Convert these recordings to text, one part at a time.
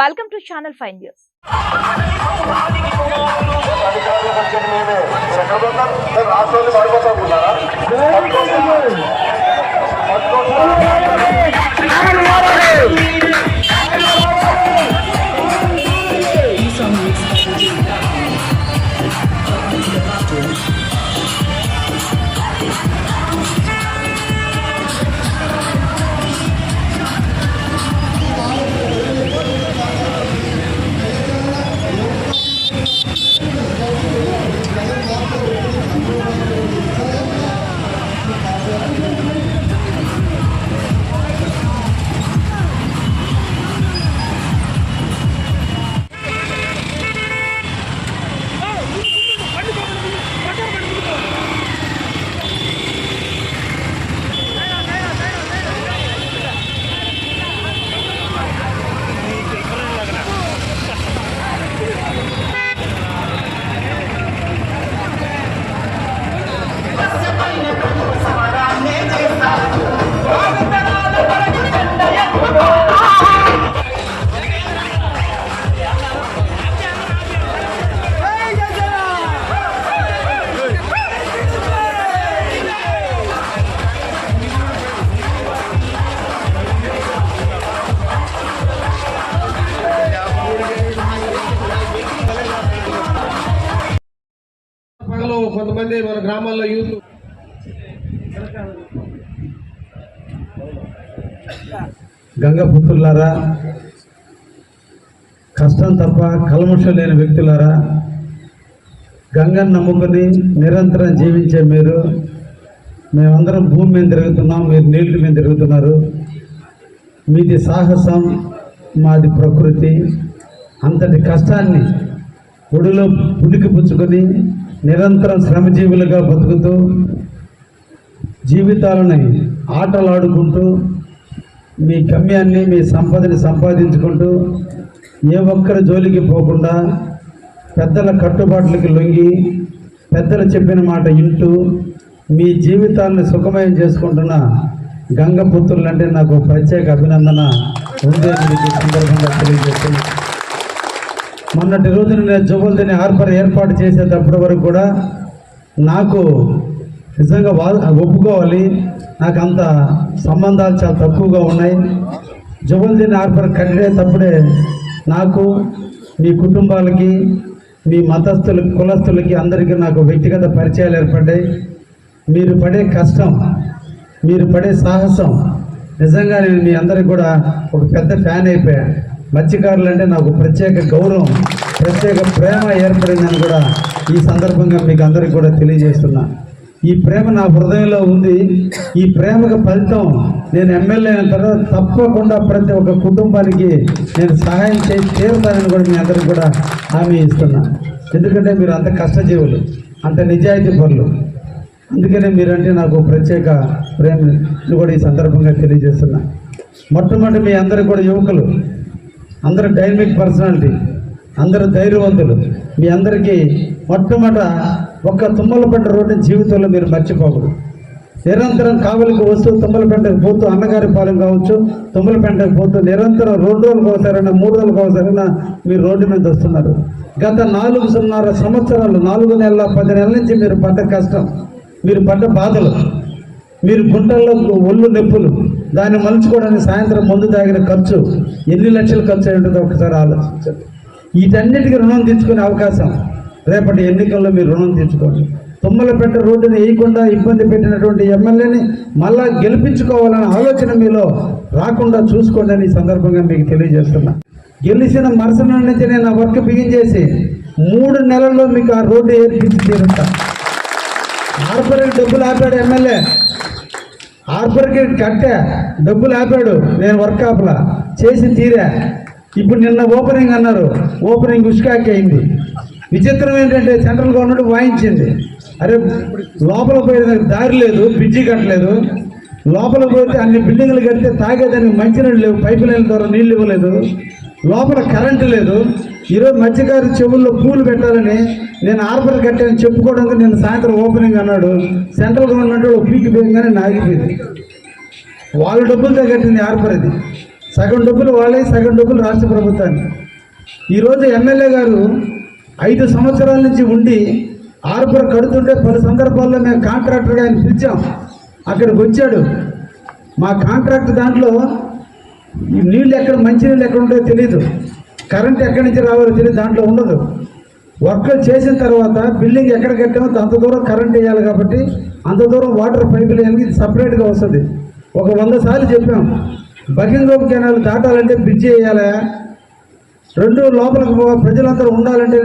Welcome to channel five news అధికారులకు వచ్చేది మేమే కొంతమంది మన గ్రామాల్లో యూత్. గంగపుత్రులారా కష్టం తప్ప కల్మషం లేని వ్యక్తులారా గంగను నమ్ముకొని నిరంతరం జీవించే మీరు మేమందరం భూమి మీద తిరుగుతున్నాం మీరు నీళ్ళ మీద తిరుగుతున్నారు. మీది సాహసం మాది ప్రకృతి. అంతటి కష్టాన్ని ఒడిలో పులికి పుచ్చుకొని నిరంతరం శ్రమజీవులుగా బతుకుతూ జీవితాలని ఆటలాడుకుంటూ మీ గమ్యాన్ని మీ సంపదని సంపాదించుకుంటూ ఏ ఒక్కరి జోలికి పోకుండా పెద్దల కట్టుబాట్లకి లొంగి పెద్దలు చెప్పిన మాట ఇంటూ మీ జీవితాన్ని సుఖమయం చేసుకుంటున్న గంగపుత్రులంటే నాకు ప్రత్యేక అభినందన. ఉందని మీకు సందర్భంగా తెలియజేస్తున్నాను. మొన్నటి రోజున నేను జుబల్దిని హార్బర్ ఏర్పాటు చేసేటప్పటి వరకు కూడా నాకు నిజంగా వా ఒప్పుకోవాలి. నాకు అంత సంబంధాలు చాలా తక్కువగా ఉన్నాయి. జుబల్దిని హార్బర్ కట్టేటప్పుడే నాకు మీ కుటుంబాలకి మీ మతస్థులు కులస్తులకి అందరికీ నాకు వ్యక్తిగత పరిచయాలు ఏర్పడ్డాయి. మీరు పడే కష్టం మీరు పడే సాహసం నిజంగా నేను మీ అందరికి కూడా ఒక పెద్ద ఫ్యాన్ అయిపోయాను. మత్స్యకారులు అంటే నాకు ప్రత్యేక గౌరవం ప్రత్యేక ప్రేమ ఏర్పడిందని కూడా ఈ సందర్భంగా మీకు అందరికీ కూడా తెలియజేస్తున్నా. ఈ ప్రేమ నా హృదయంలో ఉంది. ఈ ప్రేమకు ఫలితం నేను ఎమ్మెల్యే అయిన తర్వాత తప్పకుండా ప్రతి ఒక్క కుటుంబానికి నేను సహాయం చేసి తీరుతానని కూడా మీ అందరికి కూడా హామీ ఇస్తున్నా. ఎందుకంటే మీరు అంత కష్టజీవులు అంత నిజాయితీ పనులు అందుకనే మీరంటే నాకు ప్రత్యేక ప్రేమ కూడా ఈ సందర్భంగా తెలియజేస్తున్నా. మొట్టమొదటి మీ అందరికి కూడా యువకులు అందరూ డైనమిక్ పర్సనాలిటీ అందరూ ధైర్యవంతులు. మీ అందరికీ మొట్టమొదట ఒక్క తుమ్మలపేట రోడ్డు జీవితంలో మీరు మర్చిపోకూడదు. నిరంతరం కావలికి వస్తూ తుమ్మలపేటకు పోతూ అన్నగారి పాలెం కావచ్చు తుమ్మలపేటకు పోతూ నిరంతరం రెండు రోజులకు ఒకసారైనా మూడు రోజులకు ఒకసారైనా మీరు రోడ్డు మీద వస్తున్నారు. గత నాలుగు సున్నర సంవత్సరాలు నాలుగు నెలల పది నెలల నుంచి మీరు పడ్డ కష్టం మీరు పడ్డ బాధలు మీరు గుంటల్లో ఒళ్ళు నొప్పులు దాన్ని మలుచుకోవడానికి సాయంత్రం ముందు తాగిన ఖర్చు ఎన్ని లక్షలు ఖర్చు అయి ఉంటుందో ఒకసారి ఆలోచించండి. వీటన్నిటికీ రుణం తెచ్చుకునే అవకాశం రేపటి ఎన్నికల్లో మీరు రుణం తెచ్చుకోండి తుమ్మలపేట రోడ్డుని వేయకుండా ఇబ్బంది పెట్టినటువంటి ఎమ్మెల్యేని మళ్ళా గెలిపించుకోవాలన్న ఆలోచన మీలో రాకుండా చూసుకోండి అని ఈ సందర్భంగా మీకు తెలియజేస్తున్నా. గెలిచిన మరుసటి నుంచి నేను ఆ వర్క్ బిగించేసి మూడు నెలల్లో మీకు ఆ రోడ్డు ఏర్పించి తీరుతా హార్బర్కి డబ్బులు ఆపాడు ఎమ్మెల్యే. హార్బర్కి కట్టా డబ్బులు ఆపాడు. నేను వర్క్ ఆపలా. చేసి తీరా. ఇప్పుడు నిన్న ఓపెనింగ్ అన్నారు. ఓపెనింగ్ ఉష్కాకి అయింది. విచిత్రం ఏంటంటే సెంట్రల్ గవర్నమెంట్ వాయించింది. అరే లోపల పోయేదానికి దారి లేదు బ్రిడ్జి కట్టలేదు. లోపల పోతే అన్ని బిల్డింగ్లు కడితే తాగేదానికి మంచినీళ్ళు లేవు పైపు లైన్ ద్వారా నీళ్ళు ఇవ్వలేదు. లోపల కరెంటు లేదు. ఈరోజు మత్స్యకారి చెవుల్లో పూలు పెట్టాలని నేను ఆర్బర్ కట్టాను చెప్పుకోవడానికి నేను సాయంత్రం ఓపెనింగ్ అన్నాడు. సెంట్రల్ గవర్నమెంట్ వాళ్ళు పీకి పోయిందని ఆగిపోయింది. వాళ్ళ డబ్బులతో కట్టింది ఆర్బర్ అది. సగం డబ్బులు వాళ్ళే సగం డబ్బులు రాష్ట్ర ప్రభుత్వాన్ని ఈరోజు ఎమ్మెల్యే గారు ఐదు సంవత్సరాల నుంచి ఉండి ఆర్బర్ కడుతుంటే పలు సందర్భాల్లో మేము కాంట్రాక్టర్గా ఆయన పిలిచాం. అక్కడికి వచ్చాడు. మా కాంట్రాక్ట్ దాంట్లో ఈ నీళ్ళు ఎక్కడ మంచినీళ్ళు ఎక్కడ ఉంటాయో తెలియదు కరెంట్ ఎక్కడి నుంచి రావాలో తెలియదు దాంట్లో ఉండదు. వర్క్ చేసిన తర్వాత బిల్డింగ్ ఎక్కడ కట్టామో అంత దూరం కరెంట్ వేయాలి కాబట్టి అంత దూరం వాటర్ పైపులు వేయాలి సపరేట్గా వస్తుంది. ఒక వంద సార్లు చెప్పాం. బకింగ్ కెనాల్ దాటాలంటే బ్రిడ్జ్ వేయాలా? రెండు లోపలికి ప్రజలందరూ ఉండాలంటే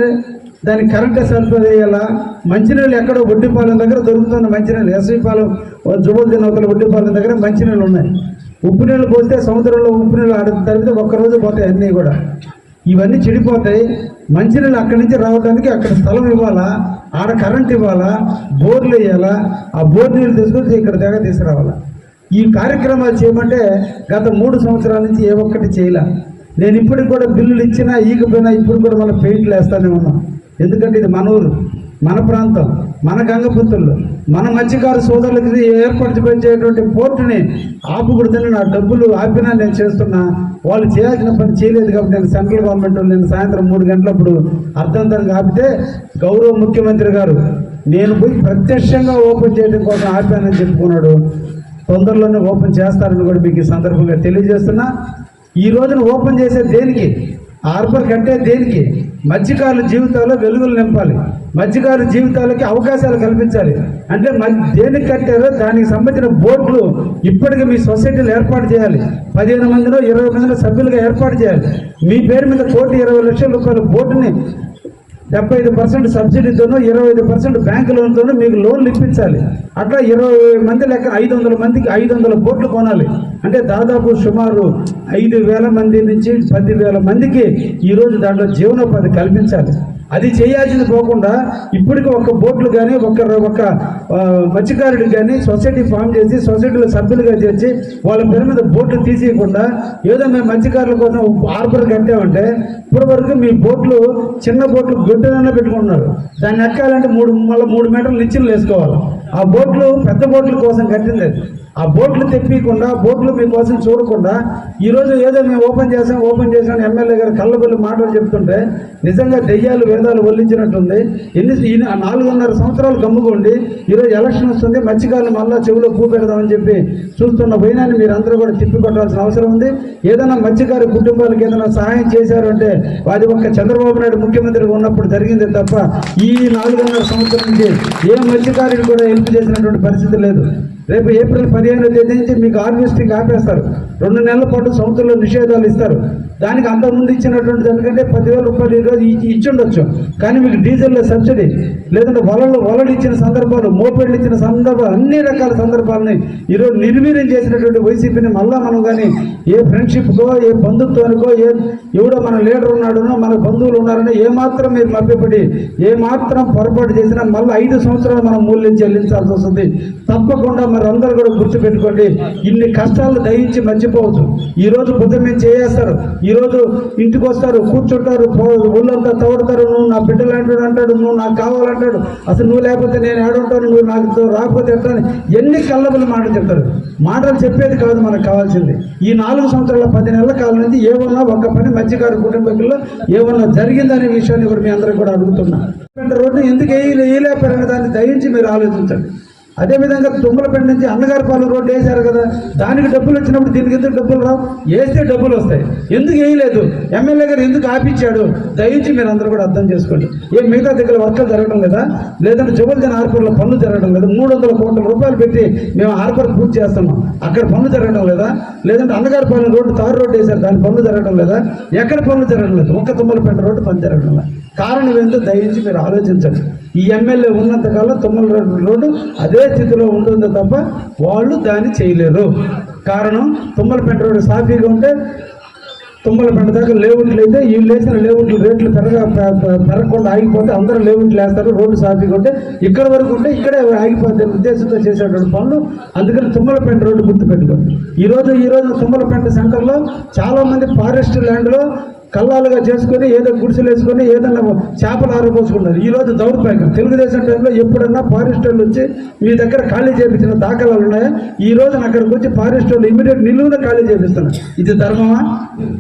దానికి కరెంట్ సరిపోదు వేయాలా మంచినీళ్ళు ఎక్కడో ఒడ్డిపాలెం దగ్గర దొరుకుతుంది మంచినీళ్ళు. ఎస్వీపాలెం పాలెం జుబల్ దినవతల ఒడ్డిపాలెం దగ్గర మంచినీళ్ళు ఉన్నాయి. ఉప్పు నీళ్ళు పోస్తే సముద్రంలో ఉప్పు నీళ్ళు ఆడిన తరిగితే ఒక్కరోజు పోతాయి అన్నీ కూడా. ఇవన్నీ చెడిపోతాయి. మంచినీళ్ళు అక్కడి నుంచి రావడానికి అక్కడ స్థలం ఇవ్వాలా? ఆడ కరెంట్ ఇవ్వాలా? బోర్లు వేయాలా? ఆ బోర్ నీళ్ళు తీసుకొచ్చి ఇక్కడ దగ్గర తీసుకురావాలా? ఈ కార్యక్రమాలు చేయమంటే గత మూడు సంవత్సరాల నుంచి ఏ ఒక్కటి చేయలే. నేను ఇప్పటికి కూడా బిల్లులు ఇచ్చినా ఈకపోయినా ఇప్పుడు కూడా మన పెయింట్లు వేస్తానే ఉన్నాం. ఎందుకంటే ఇది మన ఊరు మన ప్రాంతం. మన గంగపుత్రులు మన మత్స్యకారు సోదరులకి ఏర్పరచబడిచేటువంటి పోర్టుని ఆపుకూడదని నా డబ్బులు ఆపినా నేను చేస్తున్నా. వాళ్ళు చేయాల్సిన పని చేయలేదు కాబట్టి నేను సెంట్రల్ గవర్నమెంట్ వాళ్ళు నేను సాయంత్రం మూడు గంటలప్పుడు అర్థంతరంగా ఆపితే గౌరవ ముఖ్యమంత్రి గారు నేను పోయి ప్రత్యక్షంగా ఓపెన్ చేయడం కోసం ఆపానని చెప్పుకున్నాడు. తొందరలోనే ఓపెన్ చేస్తారని కూడా మీకు ఈ సందర్భంగా తెలియజేస్తున్నా. ఈ రోజున ఓపెన్ చేసే దేనికి? హార్బర్ కట్టే దేనికి? మత్స్యకారుల జీవితాల్లో వెలుగులు నింపాలి. మత్స్యకారుల జీవితాలకి అవకాశాలు కల్పించాలి. అంటే మ- దేనికి కట్టారో దానికి సంబంధించిన బోట్లు ఇప్పటికీ మీ సొసైటీలు ఏర్పాటు చేయాలి. పదిహేను మందిలో ఇరవై మందిలో సభ్యులుగా ఏర్పాటు చేయాలి. మీ పేరు మీద కోటి ఇరవై లక్షల రూపాయల బోటుని డెబ్బై ఐదు పర్సెంట్ సబ్సిడీతోనూ ఇరవై ఐదు పర్సెంట్ బ్యాంకు లోన్తోనూ మీకు లోన్లు ఇప్పించాలి. అట్లా ఇరవై మంది లెక్క ఐదు వందల మందికి ఐదు వందల బోట్లు కొనాలి. అంటే దాదాపు సుమారు ఐదు వేల మంది నుంచి పది వేల మందికి ఈరోజు దాంట్లో జీవనోపాధి కల్పించాలి. అది చేయాల్సింది పోకుండా ఇప్పటికి ఒక బోట్లు కానీ ఒక ఒక మత్స్యకారుడు కానీ సొసైటీ ఫామ్ చేసి సొసైటీలో సభ్యులుగా చేర్చి వాళ్ళ పేరు మీద బోట్లు తీసేయకుండా ఏదో మేము మత్స్యకారుల కోసం హార్బర్ కట్టామంటే ఇప్పటి వరకు మీ బోట్లు చిన్న బోట్లు గుడ్డనైనా పెట్టుకుంటున్నారు. దాన్ని ఎక్కాలంటే మూడు మళ్ళీ మూడు మీటర్లు నిచ్చెనలు వేసుకోవాలి. ఆ బోట్లు పెద్ద బోట్ల కోసం కట్టింది ఆ బోట్లు తెప్పకుండా బోట్లు మీకోసం చూడకుండా ఈరోజు ఏదో మేము ఓపెన్ చేసాం ఓపెన్ చేసాం ఎమ్మెల్యే గారు కళ్ళబొల్లి మాటలు చెప్తుంటే నిజంగా దెయ్యాలు వేదాలు వల్లించినట్టుంది. ఎన్ని నాలుగున్నర సంవత్సరాలు గమ్ముకోండి ఈరోజు ఎలక్షన్ వస్తుంది మత్స్యకారులు మళ్ళా చెవిలో కూపెడదామని చెప్పి చూస్తున్న పోయినాన్ని మీరు అందరూ కూడా తిప్పి కొట్టాల్సిన అవసరం ఉంది. ఏదైనా మత్స్యకారు కుటుంబాలకు ఏదైనా సహాయం చేశారు అంటే అది ఒక్క చంద్రబాబు నాయుడు ముఖ్యమంత్రిగా ఉన్నప్పుడు జరిగింది తప్ప ఈ నాలుగున్నర సంవత్సరం నుంచి ఏ మత్స్యకారుడు కూడా హెల్ప్ చేసినటువంటి పరిస్థితి లేదు. రేపు ఏప్రిల్ పదిహేనో తేదీ నుంచి మీకు హార్వెస్టింగ్ ఆపేస్తారు. రెండు నెలల పాటు సంస్థల్లో నిషేధాలు ఇస్తారు. దానికి అంతకుముందు ఇచ్చినటువంటి దానికంటే పదివేల రూపాయలు ఈరోజు ఇచ్చి ఇచ్చుండొచ్చు. కానీ మీకు డీజిల్లో సబ్సిడీ లేదంటే వలలు వలలు ఇచ్చిన సందర్భాలు మోపెళ్ళు ఇచ్చిన సందర్భాలు అన్ని రకాల సందర్భాలని ఈరోజు నిర్వీర్యం చేసినటువంటి వైసీపీని మళ్ళా మనం కానీ ఏ ఫ్రెండ్షిప్కో ఏ బంధుత్వానికో ఏ ఎవడో మన లీడర్ ఉన్నాడనో మన బంధువులు ఉన్నారనో ఏ మాత్రం మీరు మభ్యపడి ఏ మాత్రం పొరపాటు చేసినా మళ్ళీ ఐదు సంవత్సరాలు మనం మూల్యం చెల్లించాల్సి వస్తుంది. తప్పకుండా మరి అందరూ కూడా గుర్తుపెట్టుకోండి ఇన్ని కష్టాలు దయించి మర్చిపోవచ్చు ఈ రోజు మేము చేయేస్తారు ఈ రోజు ఇంటికి వస్తారు కూర్చుంటారు ఊళ్ళంతా తవడతారు నువ్వు నా బిడ్డలు అంటాడు అంటాడు నువ్వు నాకు కావాలంటాడు అసలు నువ్వు లేకపోతే నేను ఏడుంటాను నువ్వు నాకు రాకపోతే ఎట్లా ఎన్ని కళ్ళబులు మాటలు చెప్తారు. మాటలు చెప్పేది కాదు మనకు కావాల్సింది. ఈ నాలుగు సంవత్సరాల పది నెలల కాలం నుంచి ఏమన్నా ఒక పని మధ్యకారు కుటుంబీకుల్లో ఏమన్నా జరిగిందనే విషయాన్ని కూడా మీ అందరికి కూడా అడుగుతున్నా. రోడ్డు ఎందుకు వేయలేపారనే దాన్ని దయించి మీరు ఆలోచించండి. అదేవిధంగా తుమ్మలపేట నుంచి అన్నగారిపాలెం రోడ్డు వేశారు కదా దానికి డబ్బులు వచ్చినప్పుడు దీనికి ఎందుకు డబ్బులు రావు? వేస్తే డబ్బులు వస్తాయి. ఎందుకు వేయలేదు? ఎమ్మెల్యే గారు ఎందుకు ఆపించాడు? దయించి మీరు అందరూ కూడా అర్థం చేసుకోండి. ఏ మిగతా దగ్గర వర్కలు జరగడం లేదా? లేదంటే జబల్జన్ హార్బర్లో పనులు జరగడం లేదా? మూడు వందల కోట్ల రూపాయలు పెట్టి మేము హార్బర్ పూర్తి చేస్తున్నాం. అక్కడ పనులు జరగడం లేదా? లేదంటే అన్నగారిపాలెం రోడ్డు తారు రోడ్డు వేశారు దాని పనులు జరగడం లేదా? ఎక్కడ పనులు జరగడం లేదు. ఒక్క తుమ్మలపేట రోడ్డు పని జరగడం లేదు. కారణం ఏంటో దయించి మీరు ఆలోచించండి. ఈ ఎమ్మెల్యే ఉన్నంతకాలం తుమ్మల రోడ్డు అదే స్థితిలో ఉంటుంది తప్ప వాళ్ళు దాన్ని చేయలేరు. కారణం తుమ్మలపేట రోడ్డు సాఫీగా ఉంటే తుమ్మలపేట దాకా లేవుట్లు అయితే వీళ్ళు వేసిన లేవుట్లు రేట్లు పెరగ పెరగకుండా ఆగిపోతే అందరూ లేవుట్లు వేస్తారు రోడ్డు సాఫీగా ఉంటే ఇక్కడ వరకు ఉంటే ఇక్కడే ఆగిపోతే ఉద్దేశంతో చేసేటువంటి పనులు. అందుకని తుమ్మలపేట రోడ్డు గుర్తుపెట్టుకోండి. ఈరోజు ఈరోజు ఈ రోజు తుమ్మలపేట సెంటర్లో చాలామంది ఫారెస్ట్ ల్యాండ్లో కల్లాలుగా చేసుకొని ఏదో గుడిసెలు వేసుకొని ఏదన్నా చేపలు ఆరబోసుకున్నారు. ఈ రోజు దౌర్భాగ్యం. తెలుగుదేశం టైంలో ఎప్పుడన్నా ఫారెస్టర్లు వచ్చి మీ దగ్గర ఖాళీ చేయించిన దాఖలాలు ఉన్నాయా? ఈ రోజు అక్కడికి వచ్చి ఫారెస్టర్లు ఇమీడియట్ నిలువున ఖాళీ చేపిస్తున్నారు. ఇది ధర్మమా?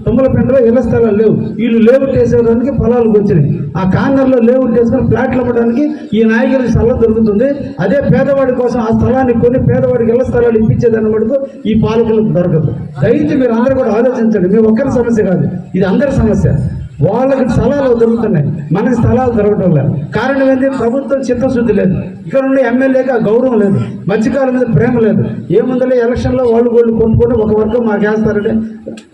తుమ్మలపెండలో ఇళ్ళ స్థలాలు లేవు. వీళ్ళు లేవు వేసేదానికి పొలాలకు వచ్చినాయి. ఆ కార్నర్లో లేవు వేసుకొని ఫ్లాట్లు అమ్మడానికి ఈ నాయకులకి స్థలం దొరుకుతుంది. అదే పేదవాడి కోసం ఆ స్థలాన్ని కొని పేదవాడికి ఇళ్ళ స్థలాలు ఇప్పించేదాన్ని మటుకు ఈ పాలకులకు దొరకదు. దయచేసి మీరు అందరూ కూడా ఆలోచించండి. మీ ఒక్కరి సమస్య కాదు. ఇది అందరి సమస్య. dar certo. వాళ్ళకి స్థలాలు దొరుకుతున్నాయి. మనకి స్థలాలు దొరకటం లేదు. కారణం ఏంటి? ప్రభుత్వం చిత్తశుద్ధి లేదు. ఇక్కడ ఉండే ఎమ్మెల్యేకి ఆ గౌరవం లేదు. మధ్యకాలం మీద ప్రేమ లేదు. ఏముందలే? ఎలక్షన్లో వాళ్ళు వాళ్ళు కొనుక్కొని ఒక వర్గం మాకు వేస్తారంటే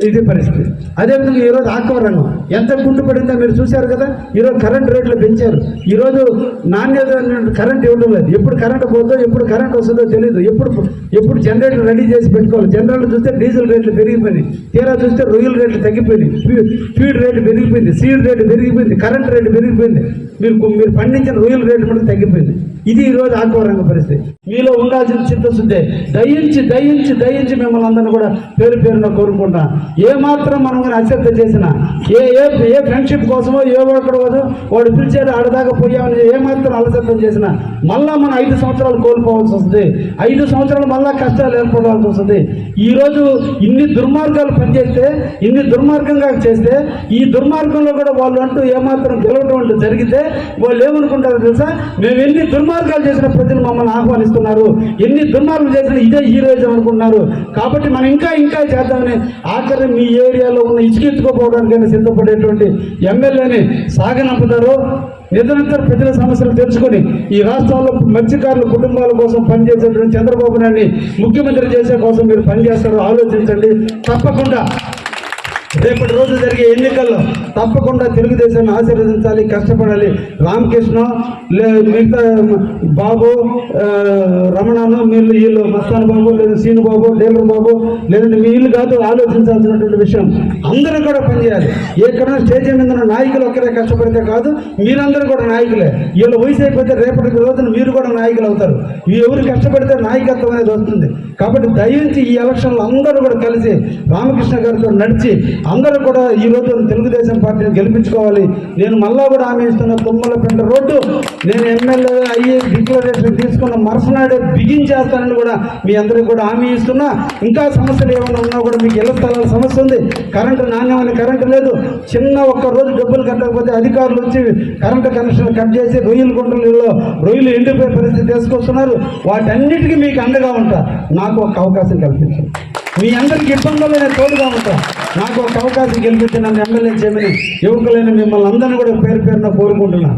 ఇది పరిస్థితి. అదేవిధంగా ఈరోజు ఆక్వ రంగం ఎంత గుండు పడిందో మీరు చూశారు కదా? ఈరోజు కరెంట్ రేట్లు పెంచారు. ఈరోజు నాణ్యత కరెంట్ ఇవ్వడం లేదు. ఎప్పుడు కరెంట్ పోతుందో ఎప్పుడు కరెంట్ వస్తుందో తెలియదు ఎప్పుడు ఎప్పుడు జనరేటర్ రెడీ చేసి పెట్టుకోవాలి. జనరేటర్ చూస్తే డీజిల్ రేట్లు పెరిగిపోయినాయి. తీరా చూస్తే రొయ్యల రేట్లు తగ్గిపోయినాయి. ఫీడ్ రేట్లు పెరిగి పెరిగిపోయింది సీడ్ రేటు పెరిగిపోయింది కరెంట్ రేటు పెరిగిపోయింది. మీరు మీరు పండించిన రొయ్యల రేటు కూడా తగ్గిపోయింది. ఇది ఈ రోజు పరిస్థితి. మీలో ఉండాల్సిన చిత్తశుద్ధి. దయించి దయించి దయించి మిమ్మల్ని అందరిని కూడా పేరు పేరున కోరుకుంటాం ఏ మాత్రం మనం కానీ అశ్రద్ధ చేసినా ఏ ఏ ఏ ఫ్రెండ్షిప్ కోసమో ఏ ఒక్కడు కోసం వాడు పిలిచారు ఆడదాకా పోయామని ఏ మాత్రం అలసత్వం చేసినా మళ్ళా మనం ఐదు సంవత్సరాలు కోల్పోవాల్సి వస్తుంది. ఐదు సంవత్సరాలు మళ్ళా కష్టాలు ఏర్పడాల్సి వస్తుంది. ఈరోజు ఇన్ని దుర్మార్గాలు పనిచేస్తే ఇన్ని దుర్మార్గంగా చేస్తే ఈ దుర్మార్గంలో కూడా వాళ్ళు అంటూ ఏమాత్రం గెలవడం అంటూ జరిగితే వాళ్ళు ఏమనుకుంటారో తెలుసా? మేము ఎన్ని దుర్మార్గాలు చేసిన ప్రజలు మమ్మల్ని ఆహ్వానిస్తున్నారు. ఎన్ని దుర్మార్గాలు చేసిన ఇదే హీరోయిజం అనుకుంటున్నారు. కాబట్టి మనం ఇంకా ఇంకా చేద్దామని ఆఖరి మీ ఏరియాలో ఉన్న ఇచ్చికెత్తుకోపోవడానికైనా సిద్ధపడేటువంటి ఎమ్మెల్యేని సాగనంపుతారు. నిరంతరం ప్రజల సమస్యలు తెలుసుకొని ఈ రాష్ట్రాల్లో మత్స్యకారుల కుటుంబాల కోసం పనిచేసేటువంటి చంద్రబాబు నాయుడిని ముఖ్యమంత్రి చేసే కోసం మీరు పనిచేస్తారో ఆలోచించండి. తప్పకుండా రేపటి రోజు జరిగే ఎన్నికల్లో తప్పకుండా తెలుగుదేశాన్ని ఆశీర్వదించాలి కష్టపడాలి. రామకృష్ణ లే మిగతా బాబు రమణను వీళ్ళు వీళ్ళు మస్తాన్ బాబు లేదా సీను బాబు డేమర్ బాబు లేదంటే వీళ్ళు కాదు ఆలోచించాల్సినటువంటి విషయం. అందరూ కూడా పనిచేయాలి. ఎక్కడైనా స్టేజ్ మీద నాయకులు ఒక్కరే కష్టపడితే కాదు మీరందరూ కూడా నాయకులే. వీళ్ళు వయసు అయిపోతే రేపటి రోజున మీరు కూడా నాయకులు అవుతారు. ఎవరు కష్టపడితే నాయకత్వం అనేది వస్తుంది. కాబట్టి దయించి ఈ ఎలక్షన్లో అందరూ కూడా కలిసి రామకృష్ణ గారితో నడిచి అందరూ కూడా ఈ రోజు తెలుగుదేశం పార్టీని గెలిపించుకోవాలి. నేను మళ్ళా కూడా హామీ ఇస్తున్న తుమ్మలపేట రోడ్డు నేను ఎమ్మెల్యే అయ్యి డిక్లరేషన్ తీసుకున్న మరుసనాడే బిగించేస్తానని కూడా మీ అందరికీ కూడా హామీ ఇస్తున్నా. ఇంకా సమస్యలు ఏమైనా ఉన్నా కూడా మీకు ఇళ్ళ స్థలాల సమస్య ఉంది. కరెంటు నాణ్యమైన కరెంటు లేదు. చిన్న ఒక్క రోజు డబ్బులు కట్టకపోతే అధికారులు వచ్చి కరెంటు కనెక్షన్ కట్ చేసి రొయ్యల గుంటలలో రొయ్యలు ఎండిపోయే పరిస్థితి తీసుకొస్తున్నారు. వాటన్నిటికీ మీకు అండగా ఉంటా. నాకు ఒక అవకాశం కల్పించండి మీ అందరికి ఇబ్బందులు నేను తోడుగా ఉంటా. నాకు ఒక అవకాశం కల్పించి నన్ను ఎమ్మెల్యే చేయమని యువకులైన మిమ్మల్ని అందరినీ కూడా పేరు పేరున కోరుకుంటున్నాను